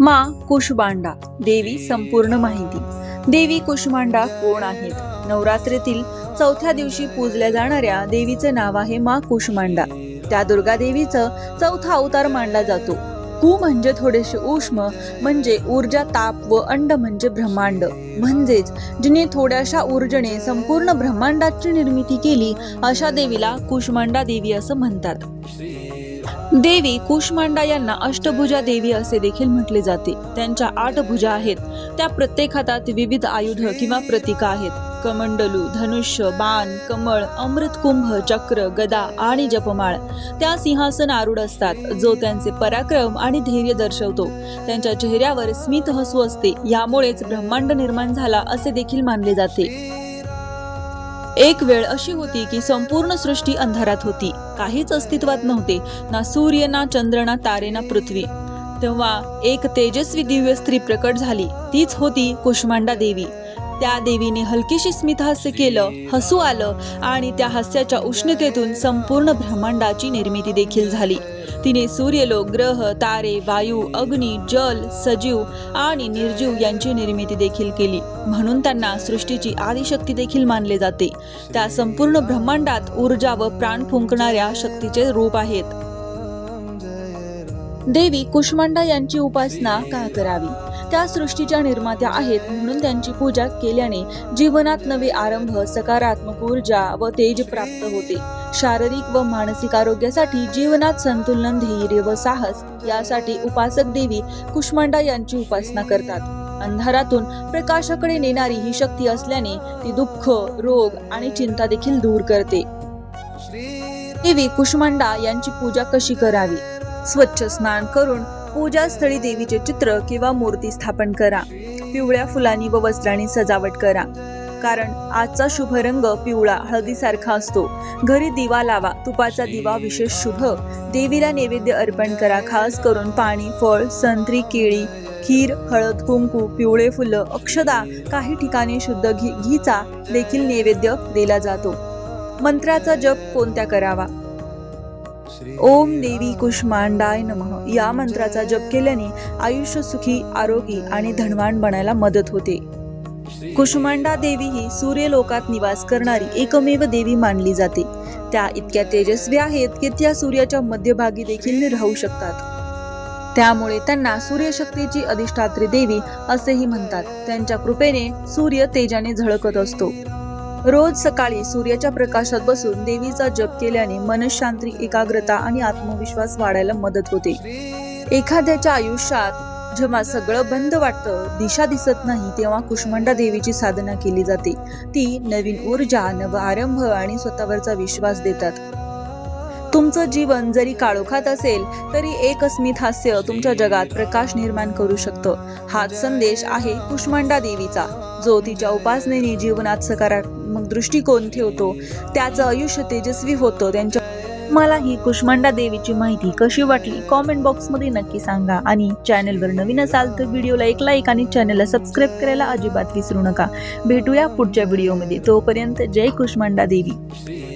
मा कुशबांडा देवी संपूर्ण माहिती. देवी कुशमांडा कोण आहेत? नवरात्रीतील चौथ्या दिवशी पूजल्या जाणाऱ्या देवीचे नाव आहे मा कुशमांडा त्या दुर्गा देवीचं चौथा अवतार मानला जातो. कु म्हणजे थोडेसे उष्म म्हणजे ऊर्जा ताप व अंड म्हणजे ब्रह्मांड. म्हणजेच जिने थोड्याशा ऊर्जेने संपूर्ण ब्रह्मांडाची निर्मिती केली अशा देवीला कुशमांडा देवी असं म्हणतात. देवी कुशमांडा यांना अष्टभुजा देवी असे देखील म्हटले जाते. त्यांच्या आठ भुजा आहेत. त्या प्रत्येक हातात विविध आयुध किंवा प्रतीका आहेत. कमंडलू धनुष्य बाण कमळ अमृतकुंभ चक्र गदा आणि जपमाळ. त्या सिंहासन आरूढ असतात. जो त्यांचे पराक्रम आणि धैर्य दर्शवतो. त्यांच्या चेहऱ्यावर स्मित हसू असते. यामुळेच ब्रह्मांड निर्माण झाला असे देखील मानले जाते. एक वेळ अशी होती की संपूर्ण सृष्टी अंधारात होती. काहीच अस्तित्वात नव्हते ना सूर्य ना चंद्र ना तारे ना पृथ्वी. तेव्हा एक तेजस्वी दिव्य स्त्री प्रकट झाली. तीच होती कुष्मांडा देवी. त्या देवीने हलकीशी स्मितहास्य केलं हसू आलं आणि त्या हास्याच्या उष्णतेतून संपूर्ण ब्रह्मांडाची निर्मिती देखील झाली. तिने सूर्यलोक ग्रह तारे वायू अग्नी जल सजीव आणि निर्जीव यांची निर्मिती देखील केली. म्हणून त्यांना सृष्टीची आदिशक्ती देखील मानले जाते. त्या संपूर्ण ब्रह्मांडात ऊर्जा व प्राण फुंकणाऱ्या शक्तीचे रूप आहेत. देवी कुष्मांडा यांची उपासना का करावी? त्या सृष्टीच्या निर्मात्या आहेत म्हणून त्यांची पूजा केल्याने जीवनात नवे आरंभ सकारात्मक ऊर्जा व तेज प्राप्त होते. शारीरिक व मानसिक आरोग्यासाठी जीवनात संतुलन धैर्य व साहस यासाठी उपासक देवी कुष्मांडा यांची उपासना करतात. अंधारातून प्रकाशाकडे नेणारी ही शक्ती असल्याने ती दुःख रोग आणि चिंता देखील दूर करते. देवी कुष्मांडा यांची पूजा कशी करावी? स्वच्छ स्नान करून पूजास्थळी देवीचे चित्र किंवा मूर्ती स्थापन करा. पिवळ्या फुलांनी व वस्त्रांनी सजावट करा. कारण आजचा शुभ रंग पिवळा हळदीसारखा असतो. घरी दिवा लावा. तुपाचा दिवा विशेष शुभ. देवीला नैवेद्य अर्पण करा. खास करून पाणी फळ संत्री केळी खीर हळद कुंकू पिवळे फुलं अक्षदा काही ठिकाणी शुद्ध घी घीचा देखील नैवेद्य दिला जातो. मंत्राचा जप कोणत्या करावा? ओम देवी कुष्मांडाय नमः. या मंत्राचा जप केल्याने आयुष्य सुखी आरोगी आणि धनवान बनायला मदत होते. कुष्मांडा देवी ही सूर्यलोकात निवास करणारी एकमेव देवी मानली जाते. त्या इतक्या तेजस्वी आहेत की त्या सूर्याच्या मध्यभागी देखील राहू शकतात. त्यामुळे त्यांना सूर्यशक्तीची अधिष्ठात्री देवी असेही म्हणतात. त्यांच्या कृपेने सूर्य तेजाने झळकत असतो. रोज सकाळी सूर्याच्या प्रकाशात बसून देवीचा जप केल्याने मनशांती एकाग्रता आणि आत्मविश्वास वाढायला मदत होते. एखाद्याच्या आयुष्यात जेव्हा सगळं बंद वाटतं दिशा दिसत नाही तेव्हा कुष्मांडा देवीची साधना केली जाते. ती नवीन ऊर्जा नव आरंभ आणि स्वतःवरचा विश्वास देतात. तुमचं जीवन जरी काळोखात असेल तरी एक अस्मित हास्य तुमच्या जगात प्रकाश निर्माण करू शकतं. हाच संदेश आहे कुष्मांडा देवीचा जो तिच्या उपासनेने जीवनात सकारात्मक दृष्टिकोन ठेवतो. त्याचं आयुष्य तेजस्वी होतं. त्यांच्या मला ही कुष्मांडा देवीची माहिती कशी वाटली? कॉमेंट बॉक्समध्ये नक्की सांगा. आणि चॅनलवर नवीन असाल तर व्हिडिओला एक लाईक आणि चॅनलला सबस्क्राईब करायला अजिबात विसरू नका. भेटूया पुढच्या व्हिडिओमध्ये तोपर्यंत जय कुष्मांडा देवी.